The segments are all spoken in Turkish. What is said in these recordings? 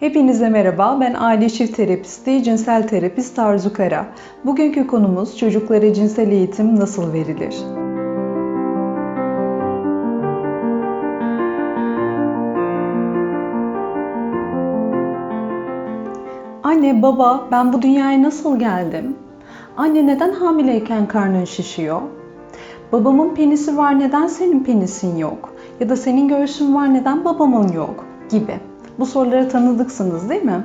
Hepinize merhaba, ben aile çift terapisti, cinsel terapist Arzu Kara. Bugünkü konumuz çocuklara cinsel eğitim nasıl verilir? Anne, baba, ben bu dünyaya nasıl geldim? Anne neden hamileyken karnın şişiyor? Babamın penisi var, neden senin penisin yok? Ya da senin göğsün var, neden babamın yok? Gibi. Bu sorulara tanıdıksınız değil mi?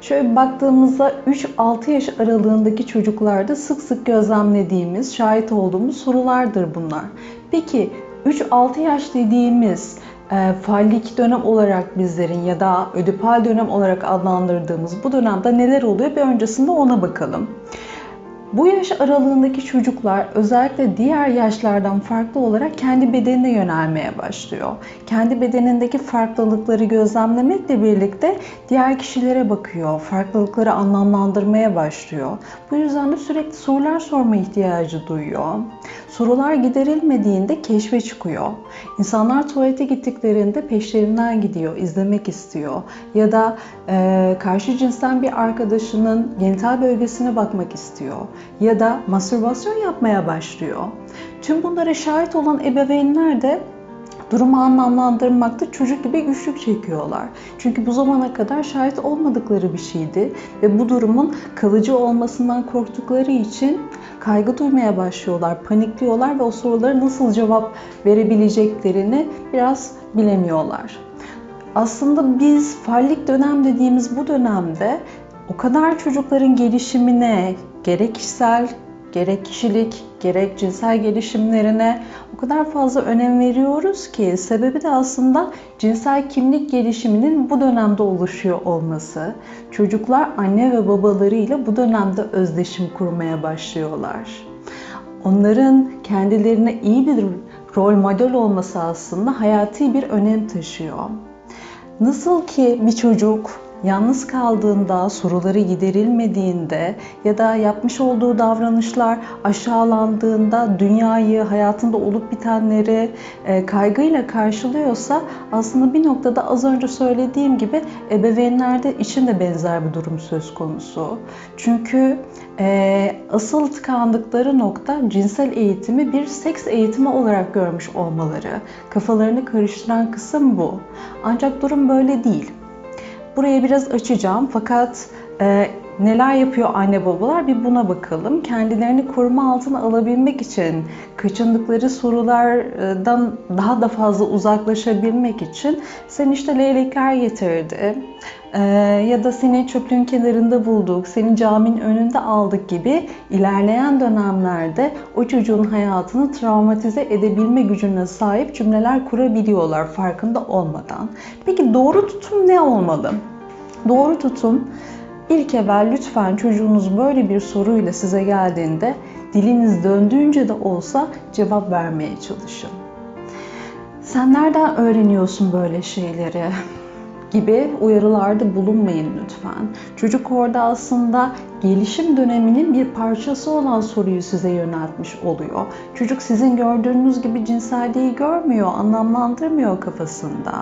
Şöyle baktığımızda 3-6 yaş aralığındaki çocuklarda sık sık gözlemlediğimiz, şahit olduğumuz sorulardır bunlar. Peki 3-6 yaş dediğimiz e, fallik dönem olarak bizlerin ya da ödipal dönem olarak adlandırdığımız bu dönemde neler oluyor bir öncesinde ona bakalım. Bu yaş aralığındaki çocuklar özellikle diğer yaşlardan farklı olarak kendi bedenine yönelmeye başlıyor. Kendi bedenindeki farklılıkları gözlemlemekle birlikte diğer kişilere bakıyor, farklılıkları anlamlandırmaya başlıyor. Bu yüzden de sürekli sorular sorma ihtiyacı duyuyor. Sorular giderilmediğinde keşfe çıkıyor. İnsanlar tuvalete gittiklerinde peşlerinden gidiyor, izlemek istiyor. Ya da e, karşı cinsten bir arkadaşının genital bölgesine bakmak istiyor ya da mastürbasyon yapmaya başlıyor. Tüm bunlara şahit olan ebeveynler de durumu anlamlandırmakta çocuk gibi güçlük çekiyorlar. Çünkü bu zamana kadar şahit olmadıkları bir şeydi ve bu durumun kalıcı olmasından korktukları için kaygı duymaya başlıyorlar, panikliyorlar ve o sorulara nasıl cevap verebileceklerini biraz bilemiyorlar. Aslında biz fallik dönem dediğimiz bu dönemde o kadar çocukların gelişimine, gerek kişisel, gerek kişilik, gerek cinsel gelişimlerine o kadar fazla önem veriyoruz ki sebebi de aslında cinsel kimlik gelişiminin bu dönemde oluşuyor olması. Çocuklar anne ve babalarıyla bu dönemde özdeşim kurmaya başlıyorlar. Onların kendilerine iyi bir rol model olması aslında hayati bir önem taşıyor. Nasıl ki bir çocuk yalnız kaldığında, soruları giderilmediğinde ya da yapmış olduğu davranışlar aşağılandığında dünyayı, hayatında olup bitenleri e, kaygıyla karşılıyorsa aslında bir noktada az önce söylediğim gibi ebeveynlerde için de benzer bir durum söz konusu. Çünkü e, asıl tıkandıkları nokta cinsel eğitimi bir seks eğitimi olarak görmüş olmaları. Kafalarını karıştıran kısım bu. Ancak durum böyle değil. Burayı biraz açacağım. Fakat e, neler yapıyor anne babalar bir buna bakalım. Kendilerini koruma altına alabilmek için kaçındıkları sorulardan daha da fazla uzaklaşabilmek için sen işte leylekler getirdi e, ya da seni çöplüğün kenarında bulduk, seni caminin önünde aldık gibi ilerleyen dönemlerde o çocuğun hayatını travmatize edebilme gücüne sahip cümleler kurabiliyorlar farkında olmadan. Peki doğru tutum ne olmalı? Doğru tutum ilk evvel lütfen çocuğunuz böyle bir soruyla size geldiğinde diliniz döndüğünce de olsa cevap vermeye çalışın. Sen nereden öğreniyorsun böyle şeyleri? gibi uyarılarda bulunmayın lütfen. Çocuk orada aslında gelişim döneminin bir parçası olan soruyu size yöneltmiş oluyor. Çocuk sizin gördüğünüz gibi cinselliği görmüyor, anlamlandırmıyor kafasında.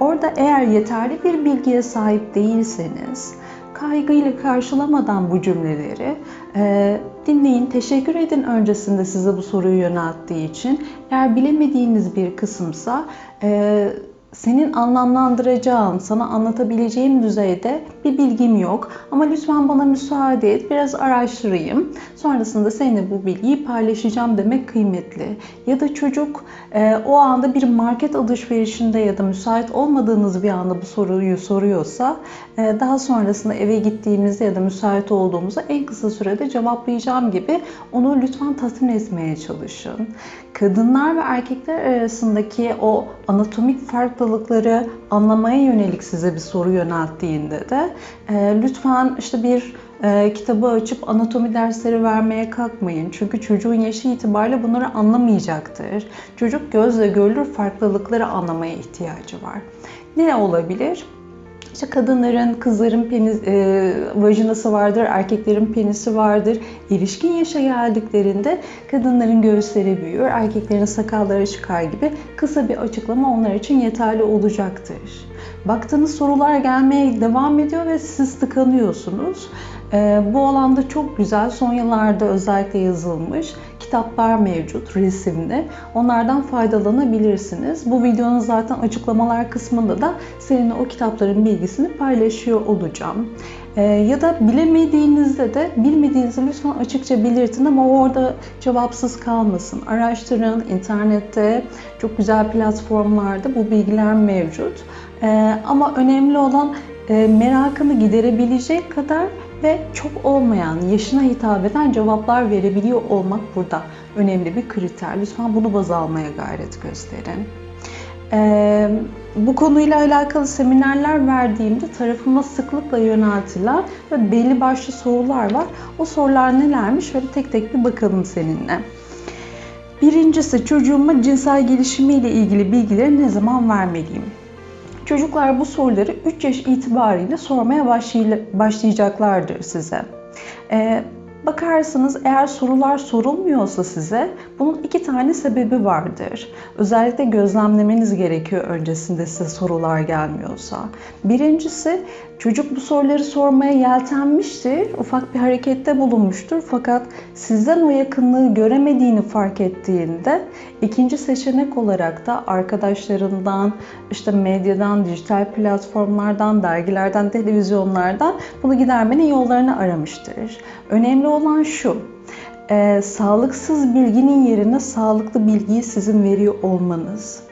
Orada eğer yeterli bir bilgiye sahip değilseniz, kaygıyla karşılamadan bu cümleleri e, dinleyin, teşekkür edin öncesinde size bu soruyu yönelttiği için. Eğer bilemediğiniz bir kısımsa e, senin anlamlandıracağın, sana anlatabileceğim düzeyde bir bilgim yok. Ama lütfen bana müsaade et, biraz araştırayım. Sonrasında seninle bu bilgiyi paylaşacağım demek kıymetli. Ya da çocuk e, o anda bir market alışverişinde ya da müsait olmadığınız bir anda bu soruyu soruyorsa e, daha sonrasında eve gittiğimizde ya da müsait olduğumuzda en kısa sürede cevaplayacağım gibi onu lütfen tatmin etmeye çalışın. Kadınlar ve erkekler arasındaki o anatomik farklılıkları anlamaya yönelik size bir soru yönelttiğinde de e, lütfen işte bir e, kitabı açıp anatomi dersleri vermeye kalkmayın. Çünkü çocuğun yaşı itibariyle bunları anlamayacaktır. Çocuk gözle görülür farklılıkları anlamaya ihtiyacı var. Ne olabilir? İşte kadınların, kızların penis, e, vajinası vardır, erkeklerin penisi vardır. İlişkin yaşa geldiklerinde kadınların göğüsleri büyür, erkeklerin sakalları çıkar gibi kısa bir açıklama onlar için yeterli olacaktır. Baktığınız sorular gelmeye devam ediyor ve siz tıkanıyorsunuz. Ee, bu alanda çok güzel, son yıllarda özellikle yazılmış kitaplar mevcut, resimli. Onlardan faydalanabilirsiniz. Bu videonun zaten açıklamalar kısmında da seninle o kitapların bilgisini paylaşıyor olacağım. Ee, ya da bilemediğinizde de bilmediğinizi lütfen açıkça belirtin ama orada cevapsız kalmasın. Araştırın, internette çok güzel platformlarda bu bilgiler mevcut. Ee, ama önemli olan e, merakını giderebilecek kadar ve çok olmayan, yaşına hitap eden cevaplar verebiliyor olmak burada önemli bir kriter. Lütfen bunu baz almaya gayret gösterin. Ee, bu konuyla alakalı seminerler verdiğimde tarafıma sıklıkla yöneltilen ve belli başlı sorular var. O sorular nelermiş? Şöyle tek tek bir bakalım seninle. Birincisi çocuğuma cinsel gelişimiyle ilgili bilgileri ne zaman vermeliyim? Çocuklar bu soruları 3 yaş itibariyle sormaya başlayacaklardır size. Ee, bakarsınız eğer sorular sorulmuyorsa size bunun iki tane sebebi vardır. Özellikle gözlemlemeniz gerekiyor öncesinde size sorular gelmiyorsa. Birincisi çocuk bu soruları sormaya yeltenmiştir, ufak bir harekette bulunmuştur fakat sizden o yakınlığı göremediğini fark ettiğinde ikinci seçenek olarak da arkadaşlarından, işte medyadan, dijital platformlardan, dergilerden, televizyonlardan bunu gidermenin yollarını aramıştır. Önemli olan şu, e, sağlıksız bilginin yerine sağlıklı bilgiyi sizin veriyor olmanız,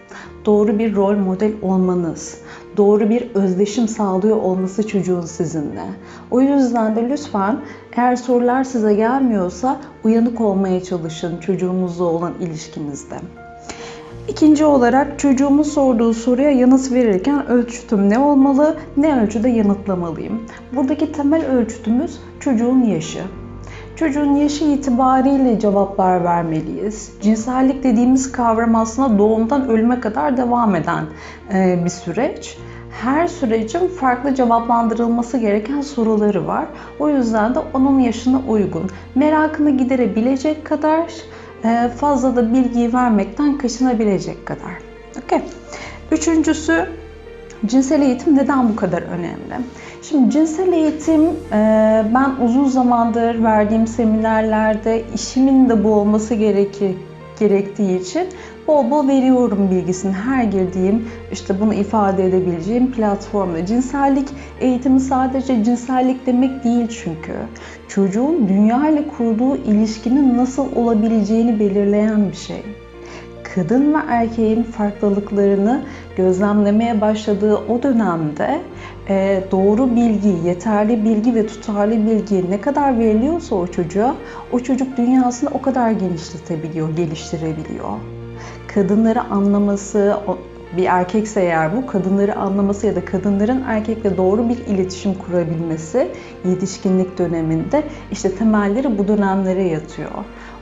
doğru bir rol model olmanız, doğru bir özdeşim sağlıyor olması çocuğun sizinle. O yüzden de lütfen eğer sorular size gelmiyorsa uyanık olmaya çalışın çocuğunuzla olan ilişkinizde. İkinci olarak çocuğumun sorduğu soruya yanıt verirken ölçütüm ne olmalı, ne ölçüde yanıtlamalıyım? Buradaki temel ölçütümüz çocuğun yaşı. Çocuğun yaşı itibariyle cevaplar vermeliyiz. Cinsellik dediğimiz kavram aslında doğumdan ölüme kadar devam eden e, bir süreç. Her sürecin farklı cevaplandırılması gereken soruları var. O yüzden de onun yaşına uygun, merakını giderebilecek kadar e, fazla da bilgiyi vermekten kaçınabilecek kadar. Okay. Üçüncüsü cinsel eğitim neden bu kadar önemli? Şimdi cinsel eğitim e, ben uzun zamandır verdiğim seminerlerde işimin de bu olması gerekir, gerektiği için bol bol veriyorum bilgisini. Her girdiğim işte bunu ifade edebileceğim platformda. Cinsellik eğitimi sadece cinsellik demek değil çünkü. Çocuğun dünya ile kurduğu ilişkinin nasıl olabileceğini belirleyen bir şey kadın ve erkeğin farklılıklarını gözlemlemeye başladığı o dönemde e, doğru bilgi, yeterli bilgi ve tutarlı bilgi ne kadar veriliyorsa o çocuğa, o çocuk dünyasını o kadar genişletebiliyor, geliştirebiliyor. Kadınları anlaması, bir erkekse eğer bu kadınları anlaması ya da kadınların erkekle doğru bir iletişim kurabilmesi yetişkinlik döneminde işte temelleri bu dönemlere yatıyor.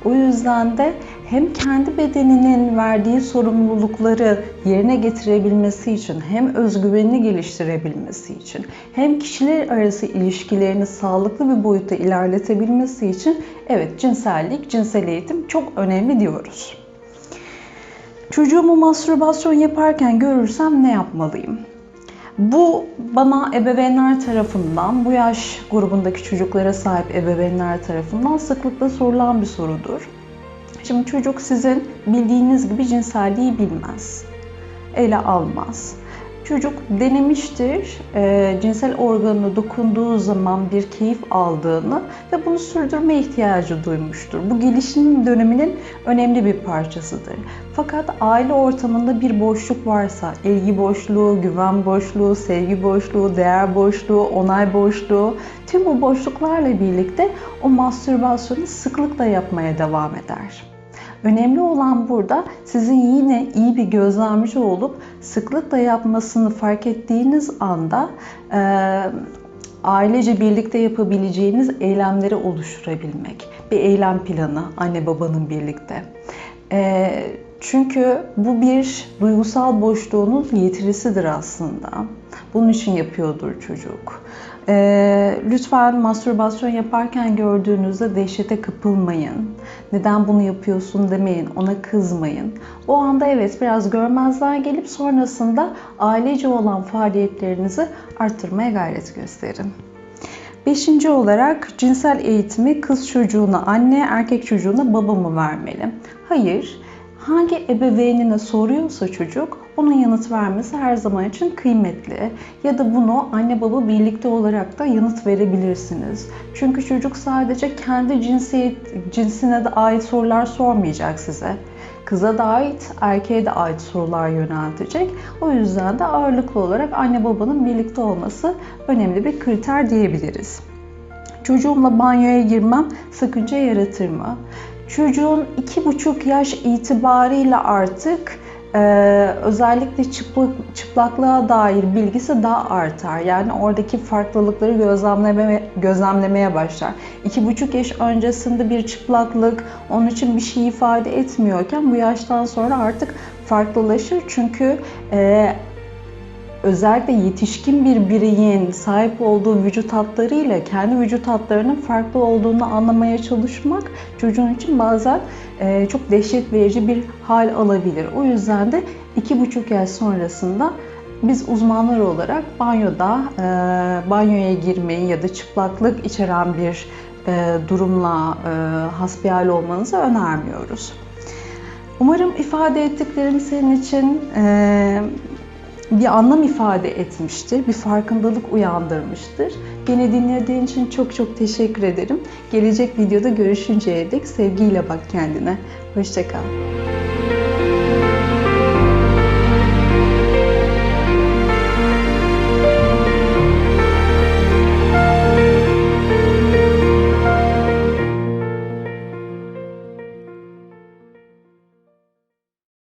O yüzden de hem kendi bedeninin verdiği sorumlulukları yerine getirebilmesi için hem özgüvenini geliştirebilmesi için hem kişiler arası ilişkilerini sağlıklı bir boyutta ilerletebilmesi için evet cinsellik, cinsel eğitim çok önemli diyoruz. Çocuğumu mastürbasyon yaparken görürsem ne yapmalıyım? Bu bana ebeveynler tarafından, bu yaş grubundaki çocuklara sahip ebeveynler tarafından sıklıkla sorulan bir sorudur. Şimdi çocuk sizin bildiğiniz gibi cinselliği bilmez, ele almaz. Çocuk denemiştir, e, cinsel organına dokunduğu zaman bir keyif aldığını ve bunu sürdürme ihtiyacı duymuştur. Bu gelişim döneminin önemli bir parçasıdır. Fakat aile ortamında bir boşluk varsa, ilgi boşluğu, güven boşluğu, sevgi boşluğu, değer boşluğu, onay boşluğu, tüm bu boşluklarla birlikte o mastürbasyonu sıklıkla yapmaya devam eder. Önemli olan burada sizin yine iyi bir gözlemci olup sıklıkla yapmasını fark ettiğiniz anda e, ailece birlikte yapabileceğiniz eylemleri oluşturabilmek. Bir eylem planı anne babanın birlikte. E, Çünkü bu bir duygusal boşluğunun getirisidir aslında. Bunun için yapıyordur çocuk. Ee, lütfen mastürbasyon yaparken gördüğünüzde dehşete kapılmayın. Neden bunu yapıyorsun demeyin, ona kızmayın. O anda evet biraz görmezden gelip sonrasında ailece olan faaliyetlerinizi arttırmaya gayret gösterin. Beşinci olarak cinsel eğitimi kız çocuğuna anne, erkek çocuğuna baba mı vermeli? Hayır. Hangi ebeveynine soruyorsa çocuk onun yanıt vermesi her zaman için kıymetli. Ya da bunu anne baba birlikte olarak da yanıt verebilirsiniz. Çünkü çocuk sadece kendi cinsiyet, cinsine de ait sorular sormayacak size. Kıza da ait, erkeğe de ait sorular yöneltecek. O yüzden de ağırlıklı olarak anne babanın birlikte olması önemli bir kriter diyebiliriz. Çocuğumla banyoya girmem sakınca yaratır mı? Çocuğun iki buçuk yaş itibariyle artık e, özellikle çıplak, çıplaklığa dair bilgisi daha artar. Yani oradaki farklılıkları gözlemleme, gözlemlemeye başlar. İki buçuk yaş öncesinde bir çıplaklık onun için bir şey ifade etmiyorken bu yaştan sonra artık farklılaşır. Çünkü e, özellikle yetişkin bir bireyin sahip olduğu vücut hatlarıyla kendi vücut hatlarının farklı olduğunu anlamaya çalışmak çocuğun için bazen e, çok dehşet verici bir hal alabilir. O yüzden de iki buçuk yaş sonrasında biz uzmanlar olarak banyoda e, banyoya girmeyi ya da çıplaklık içeren bir e, durumla hasbihal olmanızı önermiyoruz. Umarım ifade ettiklerim senin için bir anlam ifade etmiştir, bir farkındalık uyandırmıştır. Beni dinlediğin için çok çok teşekkür ederim. Gelecek videoda görüşünceye dek sevgiyle bak kendine. Hoşçakal.